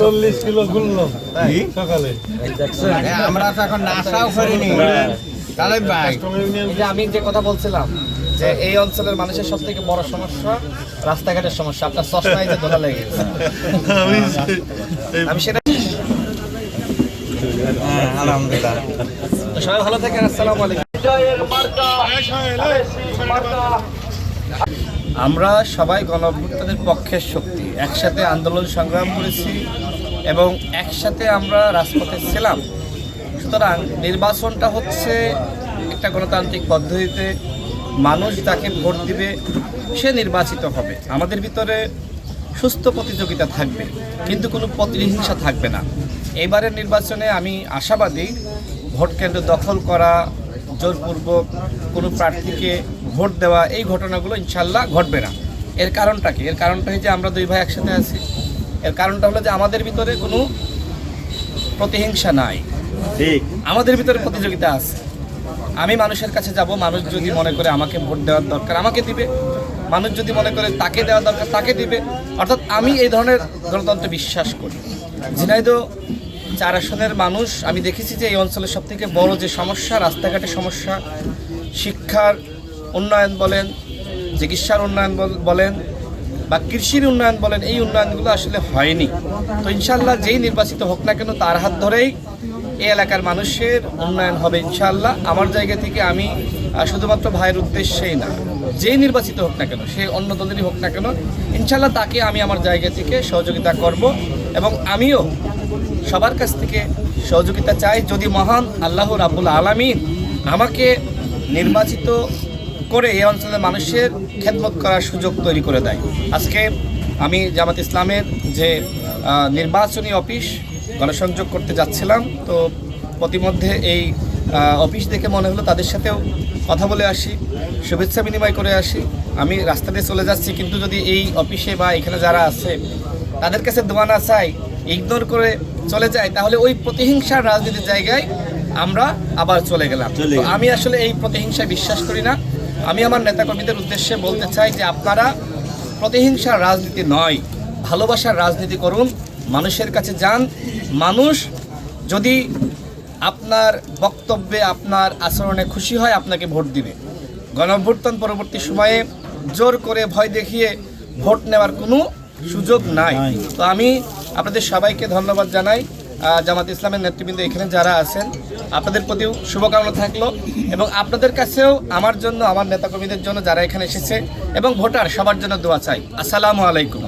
চল্লিশ কিলো গুনলাম সকালে। আমরা তো এখন নাশাও করিনি। তাহলে ভাই এই যে আমি যে কথা বলছিলাম যে এই অঞ্চলের মানুষের সব থেকে বড় সমস্যা রাস্তাঘাটের সমস্যা আপনার চশমায় যে ধরা লেগে আমি আমি সেটা আলহামদুলিল্লাহ। তো সবাই ভালো থাকেন আসসালামু আলাইকুম। আমরা সবাই গণঅভ্যুত্থানের পক্ষের শক্তি। একসাথে আন্দোলন সংগ্রাম করেছি এবং একসাথে আমরা রাজপথে ছিলাম। সুতরাং নির্বাচনটা হচ্ছে একটা গণতান্ত্রিক পদ্ধতিতে মানুষ তাকে ভোট দিবে, সে নির্বাচিত হবে। আমাদের ভিতরে সুস্থ প্রতিযোগিতা থাকবে, কিন্তু কোনো প্রতিহিংসা থাকবে না। এবারের নির্বাচনে আমি আশাবাদী ভোট কেন্দ্র দখল করা, জোরপূর্বক কোনো প্রার্থীকে ভোট দেওয়া এই ঘটনাগুলো ইনশাল্লাহ ঘটবে না। এর কারণটা কি? এর কারণটা হচ্ছে আমরা দুই ভাই একসাথে আছি। এর কারণটা হলো যে আমাদের ভিতরে কোনো প্রতিহিংসা নাই। আমাদের ভিতরে প্রতিযোগিতা আছে। আমি মানুষের কাছে যাব মানুষ যদি মনে করে আমাকে ভোট দেওয়ার দরকার আমাকে দিবে। মানুষ যদি মনে করে তাকে দেওয়া দরকার তাকে দিবে। অর্থাৎ আমি এই ধরনের গণতন্ত্রে বিশ্বাস করি। ঝিনাইদহ চার আসনের মানুষ আমি দেখেছি যে এই অঞ্চলের সব থেকে বড় যে সমস্যা রাস্তাঘাটের সমস্যা শিক্ষার উন্নয়ন বলেন, চিকিৎসার উন্নয়ন বল- বলেন বা কৃষির উন্নয়ন বলেন, এই উন্নয়নগুলো আসলে হয়নি। তো ইনশাল্লাহ যেই নির্বাচিত হোক না কেন তার হাত ধরেই এই এলাকার মানুষের উন্নয়ন হবে ইনশাল্লাহ। আমার জায়গা থেকে আমি শুধুমাত্র ভাইয়ের উদ্দেশ্যেই না, যেই নির্বাচিত হোক না কেন, সে অন্য দলেরই হোক না কেন, ইনশাল্লাহ তাকে আমি আমার জায়গা থেকে সহযোগিতা করব এবং আমিও সবার কাছ থেকে সহযোগিতা চাই। যদি মহান আল্লাহ রাবুল আলামিন আমাকে নির্বাচিত করে এই অঞ্চলের মানুষের খেদমত করার সুযোগ তৈরি করে দেয়। আজকে আমি জামাত ইসলামের যে নির্বাচনী অফিস গণসংযোগ করতে যাচ্ছিলাম তো প্রতিমধ্যে এই অফিস দেখে মনে হলো তাদের সাথেও কথা বলে আসি শুভেচ্ছা বিনিময় করে আসি। আমি রাস্তা দিয়ে চলে যাচ্ছি কিন্তু যদি এই অফিসে বা এখানে যারা আছে তাদের কাছে দোয়া না চাই ইগনোর করে চলে যায় তাহলে ওই প্রতিহিংসার রাজনীতির জায়গায় আমরা আবার চলে গেলাম। আমি আসলে এই প্রতিহিংসায় বিশ্বাস করি না। আমি আমার নেতাকর্মীদের উদ্দেশ্যে বলতে চাই যে আপনারা প্রতিহিংসার রাজনীতি নয় ভালোবাসার রাজনীতি করুন মানুষের কাছে যান। মানুষ যদি আপনার বক্তব্যে আপনার আচরণে খুশি হয় আপনাকে ভোট দিবে। গণঅভ্যুত্থান পরবর্তী সময়ে জোর করে ভয় দেখিয়ে ভোট নেওয়ার কোনো সুযোগ নাই। তো আমি আপনাদের সবাইকে ধন্যবাদ জানাই। জামাত ইসলামের নেতৃবৃন্দ এখানে যারা আছেন, আপনাদের প্রতিও শুভকামনা থাকল এবং আপনাদের কাছেও আমার জন্য, আমার নেতাকর্মীদের জন্য যারা এখানে এসেছে এবং ভোটার, সবার জন্য দোয়া চাই। আসসালামু আলাইকুম।